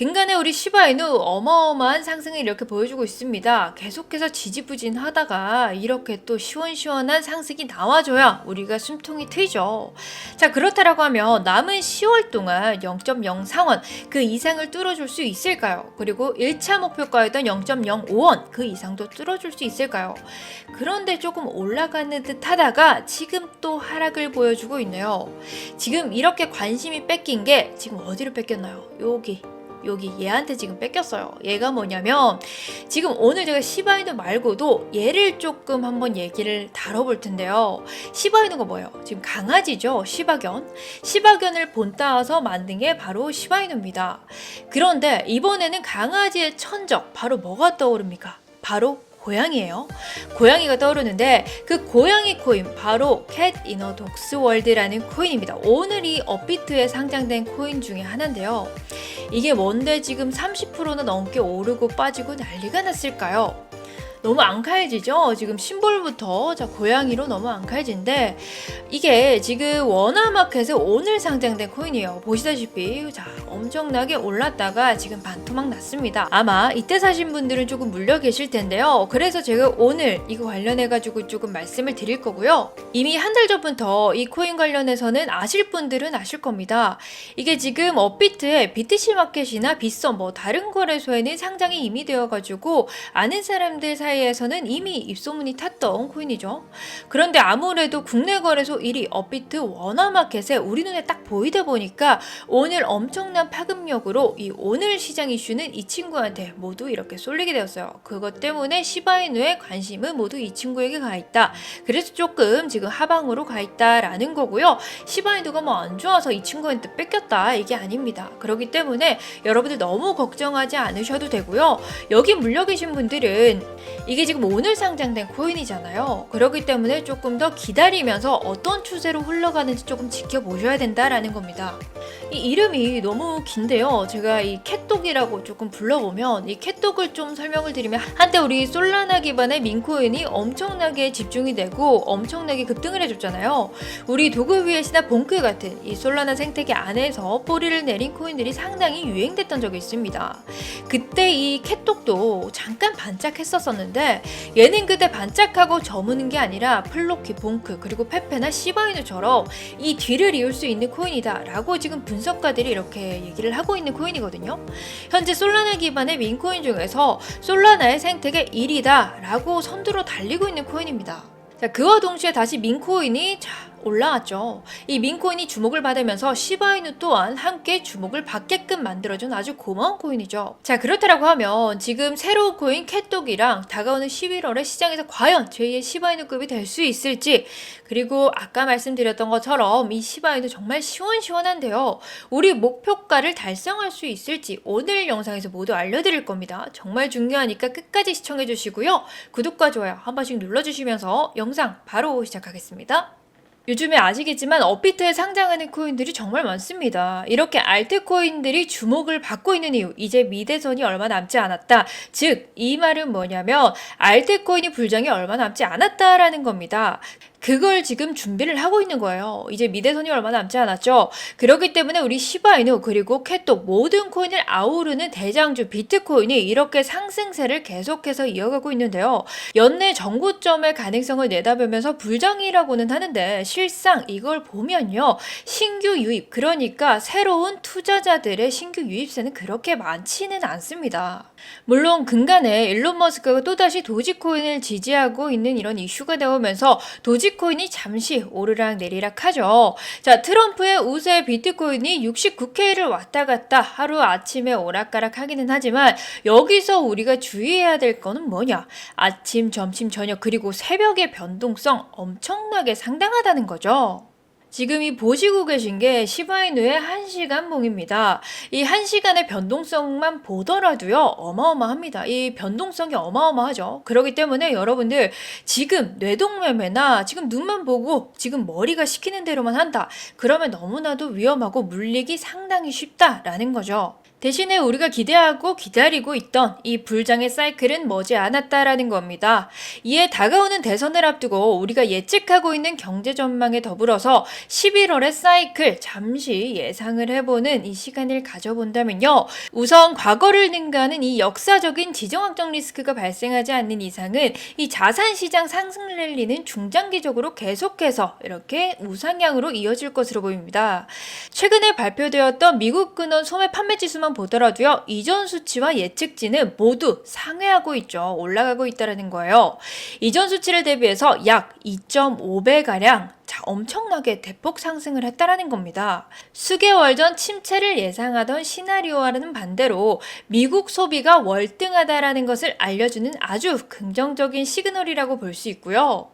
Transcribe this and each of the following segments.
근간에 우리 시바이누 어마어마한 상승을 이렇게 보여주고 있습니다. 계속해서 지지부진하다가 이렇게 또 시원시원한 상승이 나와줘야 우리가 숨통이 트이죠. 자 그렇다라고 하면 남은 10월 동안 0.0 상원 그 이상을 뚫어줄 수 있을까요? 그리고 1차 목표가였던 0.05원 그 이상도 뚫어줄 수 있을까요? 그런데 조금 올라가는 듯 하다가 지금 또 하락을 보여주고 있네요. 지금 이렇게 관심이 뺏긴 게 지금 어디로 뺏겼나요? 여기. 여기 얘한테 지금 뺏겼어요. 얘가 뭐냐면 지금 오늘 제가 시바이누 말고도 얘를 조금 한번 얘기를 다뤄볼 텐데요. 시바이누가 뭐예요? 지금 강아지죠. 시바견. 시바견을 본따서 만든 게 바로 시바이누입니다. 그런데 이번에는 강아지의 천적 바로 뭐가 떠오릅니까? 바로 고양이에요. 고양이가 떠오르는데 그 고양이 코인 바로 캣 이너 독스 월드라는 코인입니다. 오늘 이 업비트에 상장된 코인 중에 하나인데요. 이게 뭔데 지금 30%나 넘게 오르고 빠지고 난리가 났을까요? 너무 앙칼지죠? 지금 심볼부터 자 고양이로 너무 앙칼진데 이게 지금 워너마켓에 오늘 상장된 코인이에요. 보시다시피 자 엄청나게 올랐다가 지금 반토막 났습니다. 아마 이때 사신 분들은 조금 물려 계실 텐데요. 그래서 제가 오늘 이거 관련해 가지고 조금 말씀을 드릴 거고요. 이미 한 달 전부터 이 코인 관련해서는 아실 분들은 아실 겁니다. 이게 지금 업비트에 BTC 마켓이나 빗썸 뭐 다른 거래소에는 상장이 이미 되어 가지고 아는 사람들 사이 에서는 이미 입소문이 탔던 코인이죠. 그런데 아무래도 국내 거래소 1위 업비트 원화마켓에 우리 눈에 딱 보이다 보니까 오늘 엄청난 파급력으로 이 오늘 시장 이슈는 이 친구한테 모두 이렇게 쏠리게 되었어요. 그것 때문에 시바이누의 관심은 모두 이 친구에게 가 있다. 그래서 조금 지금 하방으로 가 있다라는 거고요. 시바이누가 뭐 안 좋아서 이 친구한테 뺏겼다 이게 아닙니다. 그렇기 때문에 여러분들 너무 걱정하지 않으셔도 되고요. 여기 물려 계신 분들은 이게 지금 오늘 상장된 코인이잖아요. 그렇기 때문에 조금 더 기다리면서 어떤 추세로 흘러가는지 조금 지켜보셔야 된다라는 겁니다. 이 이름이 너무 긴데요. 제가 이 캣독이라고 조금 불러보면 이 캣독을 좀 설명을 드리면 한때 우리 솔라나 기반의 민코인이 엄청나게 집중이 되고 엄청나게 급등을 해줬잖아요. 우리 시나 봉크 같은 이 솔라나 생태계 안에서 뿌리를 내린 코인들이 상당히 유행됐던 적이 있습니다. 그때 이 캣독도 잠깐 반짝했었었는데 얘는 그때 반짝하고 저무는 게 아니라 플로키, 봉크 그리고 페페나 시바이누처럼 이 뒤를 이을 수 있는 코인이다 라고 지금 분석가들이 이렇게 얘기를 하고 있는 코인이거든요. 현재 솔라나 기반의 민코인 중에서 솔라나의 생태계 1위다 라고 선두로 달리고 있는 코인입니다. 자, 그와 동시에 다시 민코인이 자, 올라왔죠. 이 민코인이 주목을 받으면서 시바이누 또한 함께 주목을 받게끔 만들어준 아주 고마운 코인이죠. 자, 그렇다라고 하면 지금 새로운 코인 캣독이랑 다가오는 11월에 시장에서 과연 제2의 시바이누급이 될 수 있을지 그리고 아까 말씀드렸던 것처럼 이 시바이누 정말 시원시원한데요. 우리 목표가를 달성할 수 있을지 오늘 영상에서 모두 알려드릴 겁니다. 정말 중요하니까 끝까지 시청해 주시고요. 구독과 좋아요 한 번씩 눌러주시면서 영상 바로 시작하겠습니다. 요즘에 아시겠지만 업비트에 상장하는 코인들이 정말 많습니다. 이렇게 알트코인들이 주목을 받고 있는 이유, 이제 미대선이 얼마 남지 않았다. 즉, 이 말은 뭐냐면 알트코인이 불장이 얼마 남지 않았다라는 겁니다. 그걸 지금 준비를 하고 있는 거예요. 이제 미대선이 얼마 남지 않았죠. 그렇기 때문에 우리 시바이누 그리고 캣독 모든 코인을 아우르는 대장주 비트코인이 이렇게 상승세를 계속해서 이어가고 있는데요. 연내 정고점의 가능성을 내다보면서 불장이라고는 하는데 실상 이걸 보면요. 신규 유입 그러니까 새로운 투자자들의 신규 유입세는 그렇게 많지는 않습니다. 물론 근간에 일론 머스크가 또다시 도지코인을 지지하고 있는 이런 이슈가 나오면서 도지코인이 잠시 오르락 내리락 하죠. 자, 트럼프의 우세 비트코인이 69K를 왔다 갔다 하루 아침에 오락가락 하기는 하지만 여기서 우리가 주의해야 될 거는 뭐냐? 아침, 점심, 저녁 그리고 새벽의 변동성 엄청나게 상당하다는 거죠. 지금 이 보시고 계신 게 시바이누의 1시간 봉입니다. 이 1시간의 변동성만 보더라도요, 어마어마합니다. 이 변동성이 어마어마하죠. 그렇기 때문에 여러분들 지금 뇌동매매나 지금 눈만 보고 지금 머리가 시키는 대로만 한다. 그러면 너무나도 위험하고 물리기 상당히 쉽다라는 거죠. 대신에 우리가 기대하고 기다리고 있던 이 불장의 사이클은 머지 않았다라는 겁니다. 이에 다가오는 대선을 앞두고 우리가 예측하고 있는 경제 전망에 더불어서 11월의 사이클 잠시 예상을 해보는 이 시간을 가져본다면요. 우선 과거를 능가하는 이 역사적인 지정학적 리스크가 발생하지 않는 이상은 이 자산 시장 상승 랠리는 중장기적으로 계속해서 이렇게 우상향으로 이어질 것으로 보입니다. 최근에 발표되었던 미국 근원 소매 판매 지수만 보더라도요. 이전 수치와 예측치는 모두 상회하고 있죠. 올라가고 있다라는 거예요. 이전 수치를 대비해서 약 2.5배 가량 자, 엄청나게 대폭 상승을 했다라는 겁니다. 수개월 전 침체를 예상하던 시나리오와는 반대로 미국 소비가 월등하다라는 것을 알려주는 아주 긍정적인 시그널이라고 볼 수 있고요.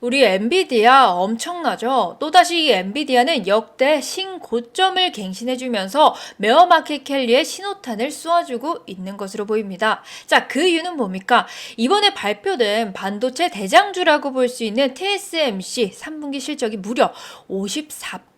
우리 엔비디아 엄청나죠? 또다시 이 엔비디아는 역대 신고점을 갱신해주면서 메어 마켓 캘리의 신호탄을 쏘아주고 있는 것으로 보입니다. 자, 그 이유는 뭡니까? 이번에 발표된 반도체 대장주라고 볼 수 있는 TSMC 3분기 실적이 무려 54%.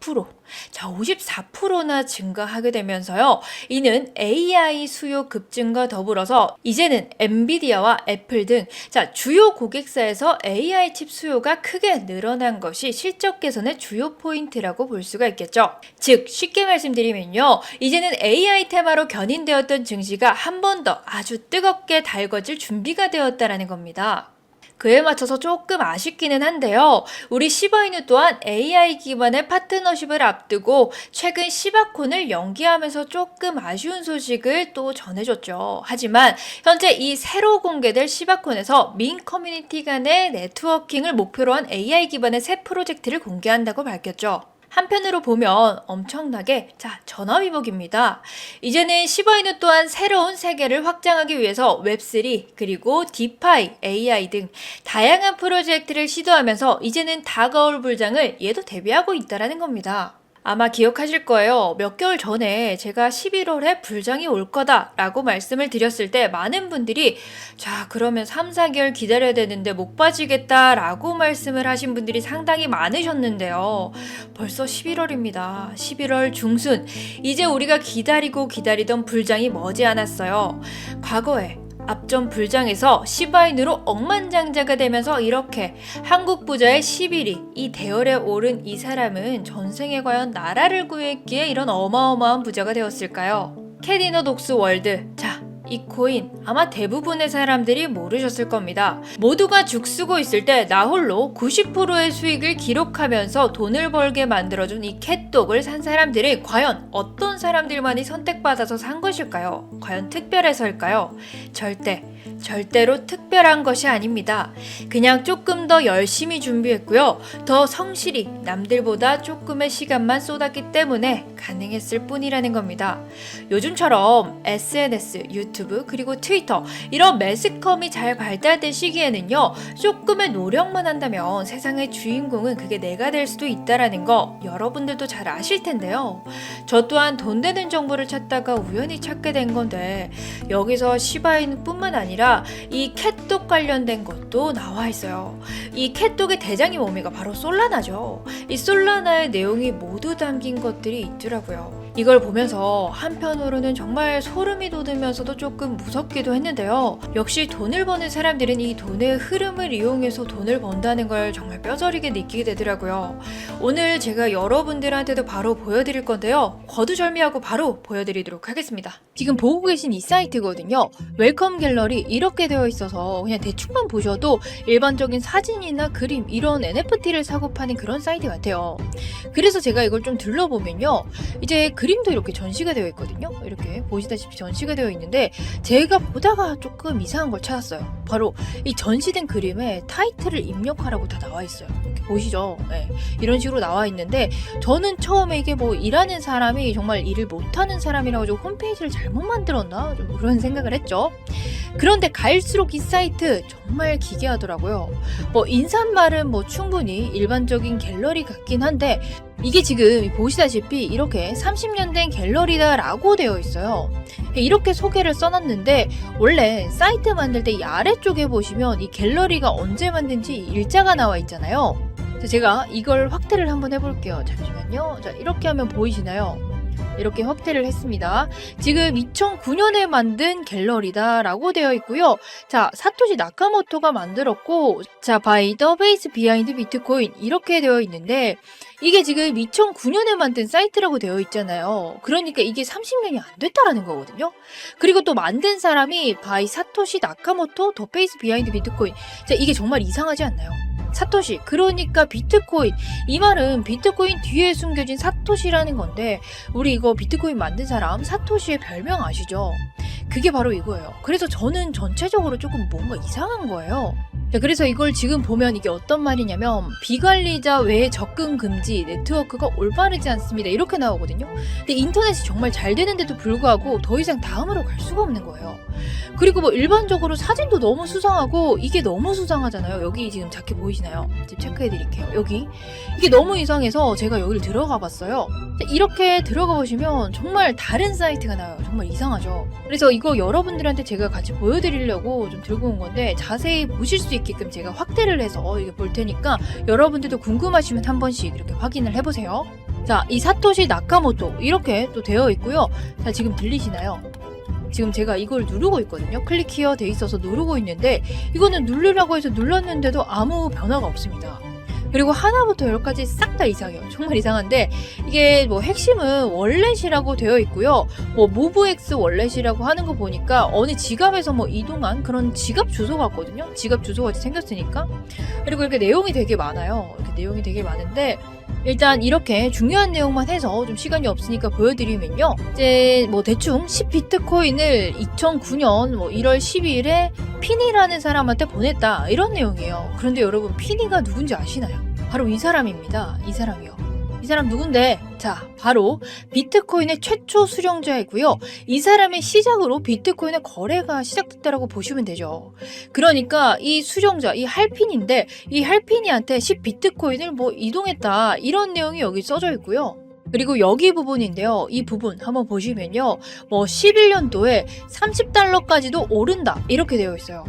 자, 54%나 증가하게 되면서요. 이는 AI 수요 급증과 더불어서 이제는 엔비디아와 애플 등 자, 주요 고객사에서 AI 칩 수요가 크게 늘어난 것이 실적 개선의 주요 포인트라고 볼 수가 있겠죠. 즉, 쉽게 말씀드리면요. 이제는 AI 테마로 견인되었던 증시가 한 번 더 아주 뜨겁게 달궈질 준비가 되었다라는 겁니다. 그에 맞춰서 조금 아쉽기는 한데요. 우리 시바이누 또한 AI 기반의 파트너십을 앞두고 최근 시바콘을 연기하면서 조금 아쉬운 소식을 또 전해줬죠. 하지만 현재 이 새로 공개될 시바콘에서 민 커뮤니티 간의 네트워킹을 목표로 한 AI 기반의 새 프로젝트를 공개한다고 밝혔죠. 한편으로 보면 엄청나게 자 전화위복입니다. 이제는 시바이누 또한 새로운 세계를 확장하기 위해서 웹3 그리고 디파이, AI 등 다양한 프로젝트를 시도하면서 이제는 다가올 불장을 얘도 대비하고 있다라는 겁니다. 아마 기억하실 거예요. 몇 개월 전에 제가 11월에 불장이 올 거다라고 말씀을 드렸을 때 많은 분들이 자, 그러면 3, 4개월 기다려야 되는데 못 빠지겠다라고 말씀을 하신 분들이 상당히 많으셨는데요. 벌써 11월입니다. 11월 중순. 이제 우리가 기다리고 기다리던 불장이 머지않았어요. 과거에 앞전 불장에서 시바인으로 억만장자가 되면서 이렇게 한국 부자의 11위 이 대열에 오른 이 사람은 전생에 과연 나라를 구했기에 이런 어마어마한 부자가 되었을까요? 캐디너 독스 월드 자 이 코인 아마 대부분의 사람들이 모르셨을 겁니다. 모두가 죽쓰고 있을 때 나 홀로 90%의 수익을 기록하면서 돈을 벌게 만들어준 이 캣독을 산 사람들이 과연 어떤 사람들만이 선택받아서 산 것일까요? 과연 특별해서일까요? 절대 절대로 특별한 것이 아닙니다. 그냥 조금 더 열심히 준비했고요. 더 성실히 남들보다 조금의 시간만 쏟았기 때문에 가능했을 뿐이라는 겁니다. 요즘처럼 SNS, 유튜브, 그리고 트위터 이런 매스컴이 잘 발달된 시기에는요. 조금의 노력만 한다면 세상의 주인공은 그게 내가 될 수도 있다라는 거 여러분들도 잘 아실 텐데요. 저 또한 돈 되는 정보를 찾다가 우연히 찾게 된 건데 여기서 시바인 뿐만 아니라 이 캣독 관련된 것도 나와 있어요. 이 캣독의 대장이 뭡니까? 바로 솔라나죠. 이 솔라나의 내용이 모두 담긴 것들이 있더라고요. 이걸 보면서 한편으로는 정말 소름이 돋으면서도 조금 무섭기도 했는데요. 역시 돈을 버는 사람들은 이 돈의 흐름을 이용해서 돈을 번다는 걸 정말 뼈저리게 느끼게 되더라고요. 오늘 제가 여러분들한테도 바로 보여드릴 건데요. 거두절미하고 바로 보여드리도록 하겠습니다. 지금 보고 계신 이 사이트거든요. 웰컴 갤러리 이렇게 되어 있어서 그냥 대충만 보셔도 일반적인 사진이나 그림 이런 NFT를 사고 파는 그런 사이트 같아요. 그래서 제가 이걸 좀 둘러보면요. 이제 그 림도 이렇게 전시가 되어 있거든요. 이렇게 보시다시피 전시가 되어 있는데 제가 보다가 조금 이상한 걸 찾았어요. 바로 이 전시된 그림에 타이틀을 입력하라고 다 나와 있어요. 이렇게 보시죠. 네. 이런 식으로 나와 있는데 저는 처음에 이게 뭐 일하는 사람이 정말 일을 못하는 사람이라고 좀 홈페이지를 잘못 만들었나 좀 그런 생각을 했죠. 그런데 갈수록 이 사이트 정말 기괴하더라고요. 뭐 인사말은 뭐 충분히 일반적인 갤러리 같긴 한데 이게 지금 보시다시피 이렇게 30년 된 갤러리다라고 되어 있어요. 이렇게 소개를 써놨는데 원래 사이트 만들 때 이 아래쪽에 보시면 이 갤러리가 언제 만든지 일자가 나와 있잖아요. 자, 제가 이걸 확대를 한번 해볼게요. 잠시만요. 자, 이렇게 하면 보이시나요? 이렇게 확대를 했습니다. 지금 2009년에 만든 갤러리다라고 되어 있고요. 자, 사토시 나카모토가 만들었고, 자, 바이 더 베이스 비하인드 비트코인 이렇게 되어 있는데, 이게 지금 2009년에 만든 사이트라고 되어 있잖아요. 그러니까 이게 30년이 안 됐다라는 거거든요. 그리고 또 만든 사람이 바이 사토시 나카모토 더 베이스 비하인드 비트코인. 자, 이게 정말 이상하지 않나요? 사토시, 그러니까 비트코인. 이 말은 비트코인 뒤에 숨겨진 사토시라는 건데, 우리 이거 비트코인 만든 사람 사토시의 별명 아시죠? 그게 바로 이거예요. 그래서 저는 전체적으로 조금 뭔가 이상한 거예요. 자, 그래서 이걸 지금 보면 이게 어떤 말이냐면 비관리자 외 접근 금지 네트워크가 올바르지 않습니다. 이렇게 나오거든요. 근데 인터넷이 정말 잘 되는데도 불구하고 더 이상 다음으로 갈 수가 없는 거예요. 그리고 뭐 일반적으로 사진도 너무 수상하고 이게 너무 수상하잖아요. 여기 지금 자켓 보이시나요? 지금 체크해 드릴게요. 여기 이게 너무 이상해서 제가 여기를 들어가 봤어요. 자, 이렇게 들어가 보시면 정말 다른 사이트가 나와요. 정말 이상하죠. 그래서 이거 여러분들한테 제가 같이 보여드리려고 좀 들고 온 건데 자세히 보실 수 있게끔 제가 확대를 해서 이게 볼 테니까 여러분들도 궁금하시면 한 번씩 이렇게 확인을 해보세요. 자, 이 사토시 나카모토 이렇게 또 되어 있고요. 자, 지금 들리시나요? 지금 제가 이걸 누르고 있거든요. 클릭 히어 돼 있어서 누르고 있는데 이거는 누르라고 해서 눌렀는데도 아무 변화가 없습니다. 그리고 하나부터 열까지 싹 다 이상해요. 정말 이상한데 이게 뭐 핵심은 월렛이라고 되어 있고요. 뭐 모브엑스 월렛이라고 하는 거 보니까 어느 지갑에서 뭐 이동한 그런 지갑 주소 같거든요. 지갑 주소 같이 생겼으니까. 그리고 이렇게 내용이 되게 많아요. 이렇게 내용이 되게 많은데 일단 이렇게 중요한 내용만 해서 좀 시간이 없으니까 보여드리면요. 이제 뭐 대충 10비트코인을 2009년 뭐 1월 12일에 피니라는 사람한테 보냈다 이런 내용이에요. 그런데 여러분 피니가 누군지 아시나요? 바로 이 사람입니다. 이 사람이요. 이 사람 누군데? 자, 바로 비트코인의 최초 수령자이고요. 이 사람의 시작으로 비트코인의 거래가 시작됐다라고 보시면 되죠. 그러니까 이 수령자, 이 할핀인데 이 할핀이한테 10 비트코인을 뭐 이동했다 이런 내용이 여기 써져 있고요. 그리고 여기 부분인데요. 이 부분 한번 보시면요. 뭐 11년도에 30달러까지도 오른다 이렇게 되어 있어요.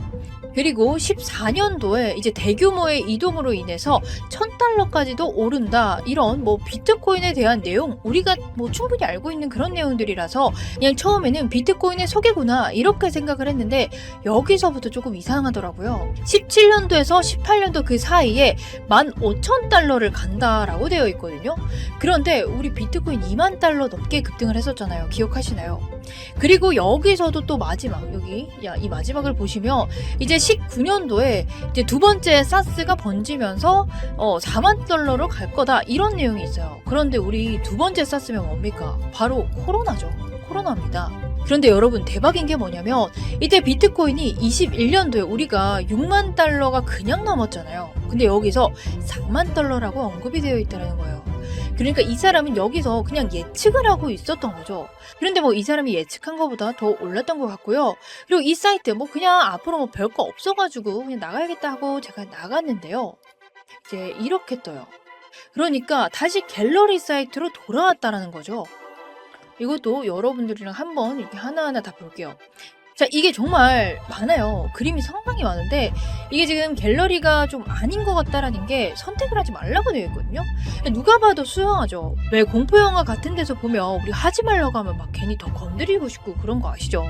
그리고 14년도에 이제 대규모의 이동으로 인해서 1000달러까지도 오른다. 이런 뭐 비트코인에 대한 내용 우리가 뭐 충분히 알고 있는 그런 내용들이라서 그냥 처음에는 비트코인의 소개구나 이렇게 생각을 했는데 여기서부터 조금 이상하더라고요. 17년도에서 18년도 그 사이에 15,000달러를 간다라고 되어 있거든요. 그런데 우리 비트코인 2만 달러 넘게 급등을 했었잖아요. 기억하시나요? 그리고 여기서도 또 마지막 여기 야 이 마지막을 보시면 이제 19년도에 이제 두 번째 사스가 번지면서 어 4만 달러로 갈 거다 이런 내용이 있어요. 그런데 우리 두 번째 사스면 뭡니까? 바로 코로나죠. 코로나입니다. 그런데 여러분 대박인 게 뭐냐면 이때 비트코인이 21년도에 우리가 6만 달러가 그냥 넘었잖아요. 근데 여기서 4만 달러라고 언급이 되어 있다는 거예요. 그러니까 이 사람은 여기서 그냥 예측을 하고 있었던 거죠. 그런데 뭐 이 사람이 예측한 것보다 더 올랐던 것 같고요. 그리고 이 사이트 뭐 그냥 앞으로 뭐 별거 없어가지고 그냥 나가야겠다 하고 제가 나갔는데요. 이제 이렇게 떠요. 그러니까 다시 갤러리 사이트로 돌아왔다라는 거죠. 이것도 여러분들이랑 한번 이렇게 하나하나 다 볼게요. 자, 이게 정말 많아요. 그림이 상당히 많은데, 이게 지금 갤러리가 좀 아닌 것 같다라는 게 선택을 하지 말라고 되어 있거든요. 누가 봐도 수상하죠. 왜 공포 영화 같은 데서 보면 우리 하지 말라고 하면 막 괜히 더 건드리고 싶고 그런 거 아시죠?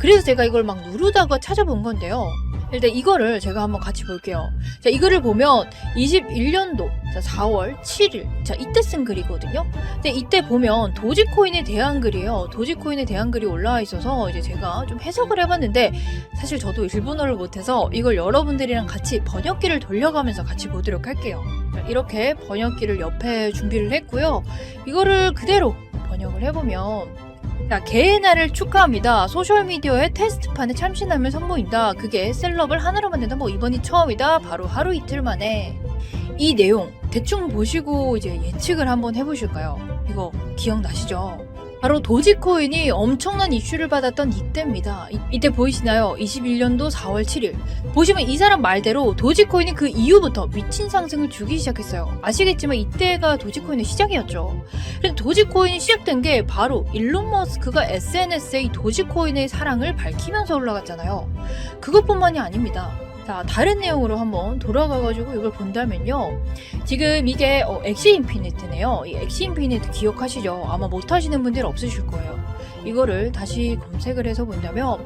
그래서 제가 이걸 막 누르다가 찾아본 건데요. 일단 이거를 제가 한번 같이 볼게요. 자, 이거를 보면 21년도 자, 4월 7일. 자, 이때 쓴 글이거든요. 근데 이때 보면 도지코인에 대한 글이에요. 도지코인에 대한 글이 올라와 있어서 이제 제가 좀 해석을 해봤는데 사실 저도 일본어를 못해서 이걸 여러분들이랑 같이 번역기를 돌려가면서 같이 보도록 할게요. 자, 이렇게 번역기를 옆에 준비를 했고요. 이거를 그대로 번역을 해보면 자, 개의 날을 축하합니다. 소셜미디어의 테스트판에 참신함을 선보인다. 그게 셀럽을 하나로 만든다. 뭐 이번이 처음이다. 바로 하루 이틀 만에. 이 내용 대충 보시고 이제 예측을 한번 해보실까요? 이거 기억나시죠? 바로 도지코인이 엄청난 이슈를 받았던 이때입니다. 이, 때 보이시나요? 21년도 4월 7일. 보시면 이 사람 말대로 도지코인이 그 이후부터 미친 상승을 주기 시작했어요. 아시겠지만 이때가 도지코인의 시작이었죠. 그래서 도지코인이 시작된 게 바로 일론 머스크가 SNS에 이 도지코인의 사랑을 밝히면서 올라갔잖아요. 그것뿐만이 아닙니다. 자, 다른 내용으로 한번 돌아가가지고 이걸 본다면요. 지금 이게 어, 엑시 인피니트네요. 이 엑시 인피니트 기억하시죠? 아마 못하시는 분들 없으실 거예요. 이거를 다시 검색을 해서 본다면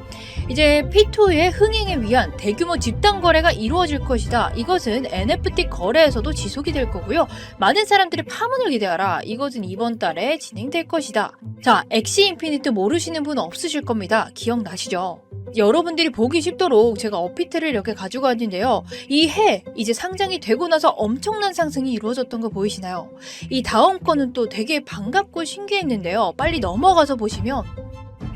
이제 P2의 흥행에 위한 대규모 집단 거래가 이루어질 것이다. 이것은 NFT 거래에서도 지속이 될 거고요. 많은 사람들이 파문을 기대하라. 이것은 이번 달에 진행될 것이다. 자, 엑시 인피니트 모르시는 분 없으실 겁니다. 기억나시죠? 여러분들이 보기 쉽도록 제가 어피트를 이렇게 가지고 왔는데요. 이 해 이제 상장이 되고 나서 엄청난 상승이 이루어졌던 거 보이시나요? 이 다음 거는 또 되게 반갑고 신기했는데요. 빨리 넘어가서 보시면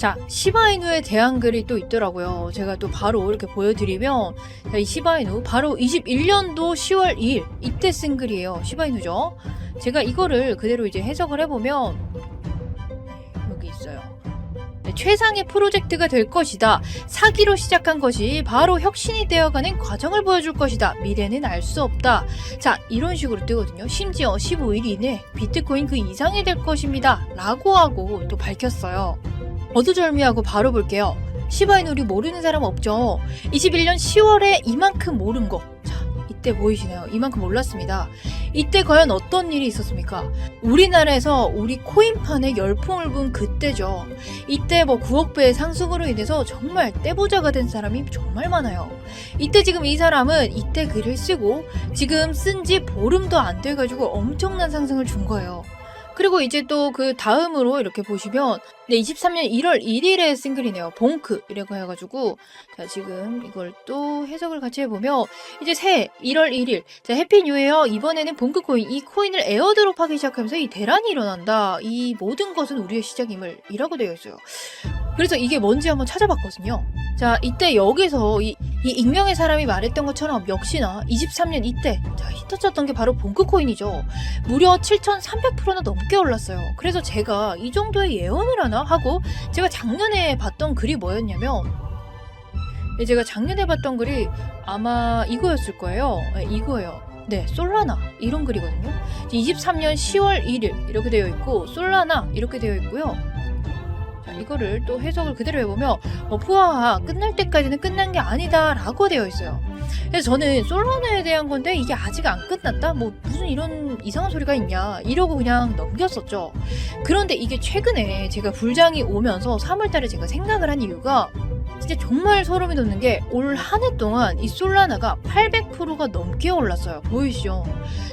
자, 시바이누에 대한 글이 또 있더라고요. 제가 또 바로 이렇게 보여드리면, 자, 이 시바이누, 바로 21년도 10월 2일, 이때 쓴 글이에요. 시바이누죠. 제가 이거를 그대로 이제 해석을 해보면, 여기 있어요. 네, 최상의 프로젝트가 될 것이다. 사기로 시작한 것이 바로 혁신이 되어가는 과정을 보여줄 것이다. 미래는 알 수 없다. 자, 이런 식으로 뜨거든요. 심지어 15일 이내 비트코인 그 이상이 될 것입니다. 라고 하고 또 밝혔어요. 어두절미하고 바로 볼게요. 시바이누 우리 모르는 사람 없죠? 21년 10월에 이만큼 모른 거. 자, 이때 보이시나요? 이만큼 몰랐습니다. 이때 과연 어떤 일이 있었습니까? 우리나라에서 우리 코인판에 열풍을 분 그때죠. 이때 뭐 9억 배의 상승으로 인해서 정말 떼부자가 된 사람이 정말 많아요. 이때 지금 이 사람은 이때 글을 쓰고 지금 쓴 지 보름도 안 돼가지고 엄청난 상승을 준 거예요. 그리고 이제 또 그 다음으로 이렇게 보시면 네, 23년 1월 1일에 싱글이네요. 봉크 이라고 해가지고 자 지금 이걸 또 해석을 같이 해보면 이제 새 1월 1일 자 해피 뉴이어 이번에는 봉크 코인 이 코인을 에어드롭하기 시작하면서 이 대란이 일어난다. 이 모든 것은 우리의 시작임을 이라고 되어 있어요. 그래서 이게 뭔지 한번 찾아봤거든요. 자 이때 여기서 이, 이 익명의 사람이 말했던 것처럼 역시나 23년 이때 자 히터 쳤던 게 바로 봉크 코인이죠. 무려 7,300%나 넘게 올랐어요. 그래서 제가 이 정도의 예언을 하나 하고 제가 작년에 봤던 글이 뭐였냐면 네, 제가 작년에 봤던 글이 아마 이거였을 거예요. 네, 이거예요. 네, 솔라나 이런 글이거든요. 23년 10월 1일 이렇게 되어 있고 솔라나 이렇게 되어 있고요. 자, 이거를 또 해석을 그대로 해보면 어, 푸아하 끝날 때까지는 끝난 게 아니다라고 되어 있어요. 그래서 저는 솔라나에 대한 건데 이게 아직 안 끝났다? 뭐 무슨 이런 이상한 소리가 있냐 이러고 그냥 넘겼었죠. 그런데 이게 최근에 제가 불장이 오면서 3월달에 제가 생각을 한 이유가 진짜 정말 소름이 돋는 게 올 한 해 동안 이 솔라나가 800%가 넘게 올랐어요. 보이시죠?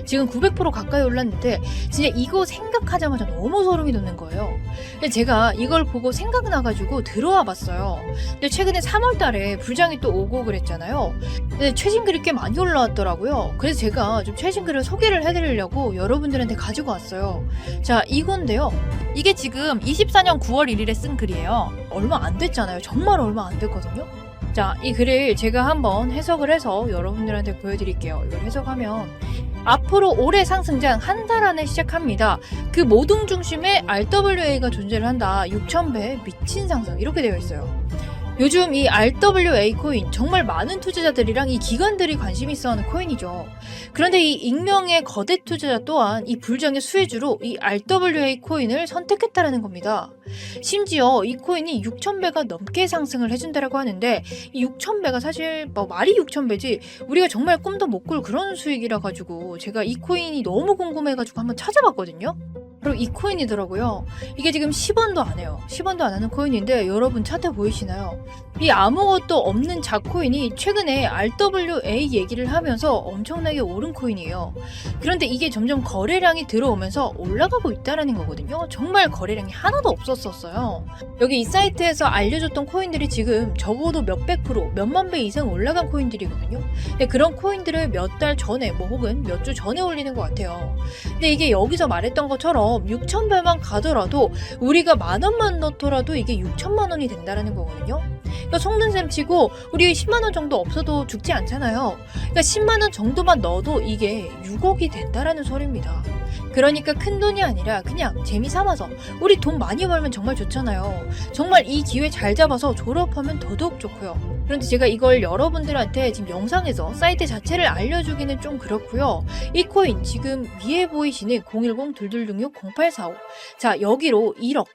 지금 900% 가까이 올랐는데 진짜 이거 생각하자마자 너무 소름이 돋는 거예요. 제가 이걸 보고 생각나가지고 들어와 봤어요. 근데 최근에 3월 달에 불장이 또 오고 그랬잖아요. 근데 최신 글이 꽤 많이 올라왔더라고요. 그래서 제가 좀 최신 글을 소개를 해드리려고 여러분들한테 가지고 왔어요. 자, 이건데요. 이게 지금 24년 9월 1일에 쓴 글이에요. 얼마 안 됐잖아요. 정말 얼마 안 됐거든요. 자, 이 글을 제가 한번 해석을 해서 여러분들한테 보여드릴게요. 이걸 해석하면 앞으로 올해 상승장 한 달 안에 시작합니다. 그 모든 중심에 RWA가 존재를 한다. 6,000배 미친 상승 이렇게 되어 있어요. 요즘 이 RWA 코인 정말 많은 투자자들이랑 이 기관들이 관심 있어 하는 코인이죠. 그런데 이 익명의 거대 투자자 또한 이 불장의 수혜주로 이 RWA 코인을 선택했다라는 겁니다. 심지어 이 코인이 6,000배가 넘게 상승을 해준다라고 하는데 이 6,000배가 사실 뭐 말이 6,000배지 우리가 정말 꿈도 못 꿀 그런 수익이라 가지고 제가 이 코인이 너무 궁금해가지고 한번 찾아봤거든요. 바로 이 코인이더라고요. 이게 지금 10원도 안 해요. 10원도 안 하는 코인인데 여러분 차트 보이시나요? 이 아무것도 없는 자코인이 최근에 RWA 얘기를 하면서 엄청나게 오른 코인이에요. 그런데 이게 점점 거래량이 들어오면서 올라가고 있다라는 거거든요. 정말 거래량이 하나도 없었었어요. 여기 이 사이트에서 알려줬던 코인들이 지금 적어도 몇백 프로, 몇만 배 이상 올라간 코인들이거든요. 근데 그런 코인들을 몇 달 전에, 뭐 혹은 몇 주 전에 올리는 것 같아요. 근데 이게 여기서 말했던 것처럼 6,000배만 가더라도 우리가 만 원만 넣더라도 이게 6천만 원이 된다라는 거거든요. 그러니까 속는 셈 치고 우리 10만 원 정도 없어도 죽지 않잖아요. 그러니까 10만 원 정도만 넣어도 이게 6억이 된다라는 소리입니다. 그러니까 큰 돈이 아니라 그냥 재미 삼아서 우리 돈 많이 벌면 정말 좋잖아요. 정말 이 기회 잘 잡아서 졸업하면 더더욱 좋고요. 그런데 제가 이걸 여러분들한테 지금 영상에서 사이트 자체를 알려주기는 좀 그렇고요. 이 코인 지금 위에 보이시는 010-2266-0845. 자, 여기로 1억.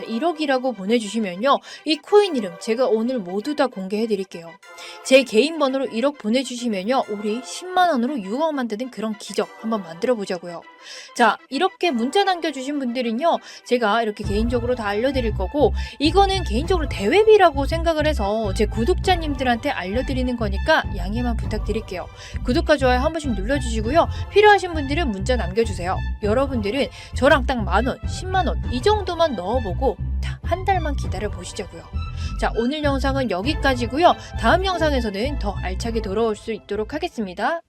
자, 1억이라고 보내주시면요. 이 코인 이름 제가 오늘 모두 다 공개해 드릴게요. 제 개인 번호로 1억 보내주시면요. 우리 10만원으로 6억 만드는 그런 기적 한번 만들어 보자고요. 자, 이렇게 문자 남겨주신 분들은요. 제가 이렇게 개인적으로 다 알려드릴 거고, 이거는 개인적으로 대회비라고 생각을 해서 제 구독자님들한테 알려드리는 거니까 양해만 부탁드릴게요. 구독과 좋아요 한 번씩 눌러주시고요. 필요하신 분들은 문자 남겨주세요. 여러분들은 저랑 딱 만원, 10만원 이 정도만 넣어보고 자, 한 달만 기다려 보시자고요. 자, 오늘 영상은 여기까지고요. 다음 영상에서는 더 알차게 돌아올 수 있도록 하겠습니다.